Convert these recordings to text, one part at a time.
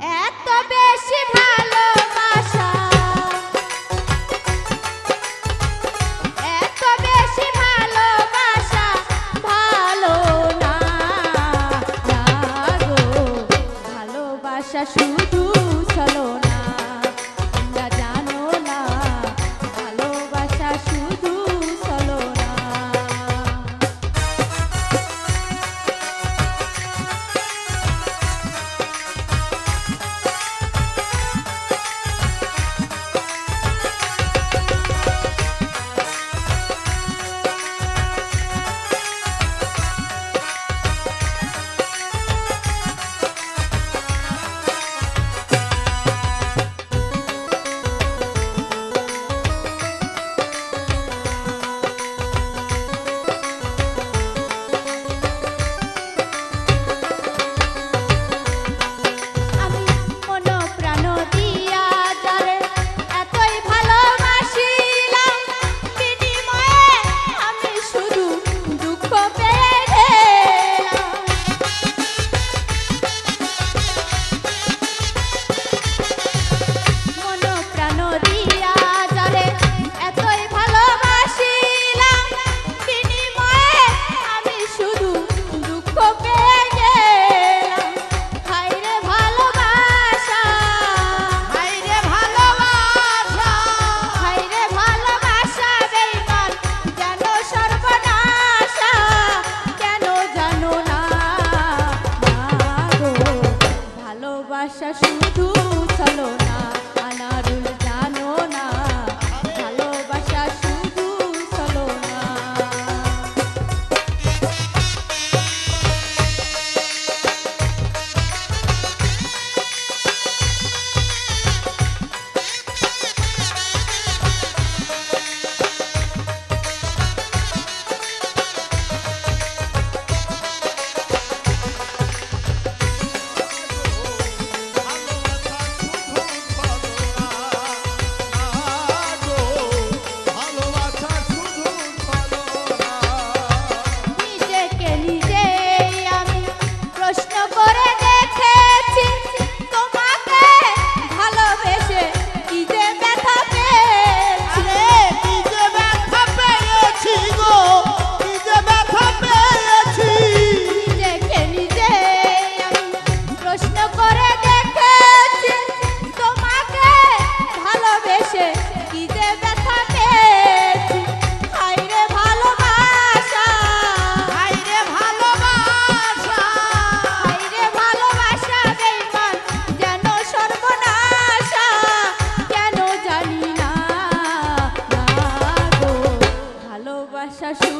এত বেশি এত বেশি ভালো না ভালোবাসা শুধু চলো i'm chuva.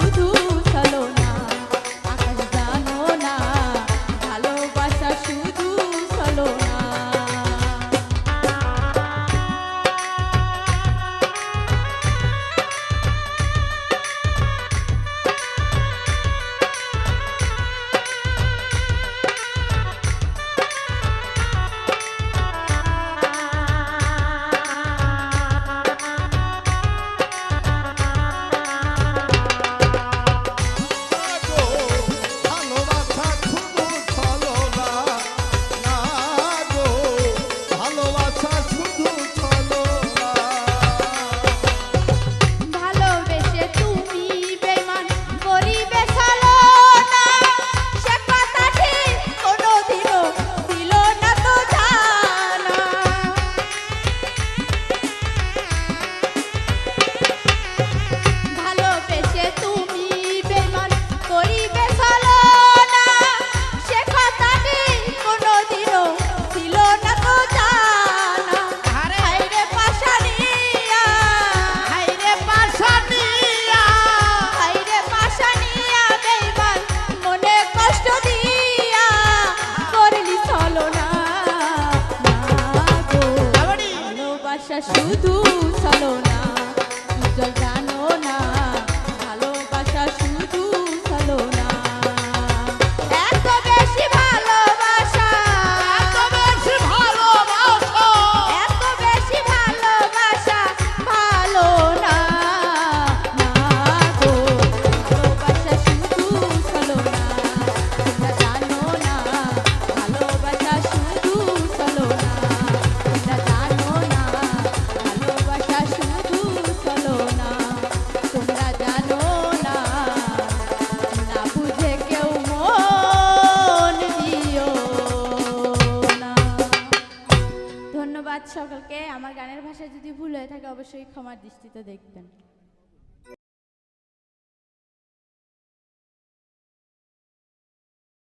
সকলকে আমার গানের ভাষায় যদি ভুল হয়ে থাকে অবশ্যই ক্ষমার দৃষ্টিতে দেখবেন।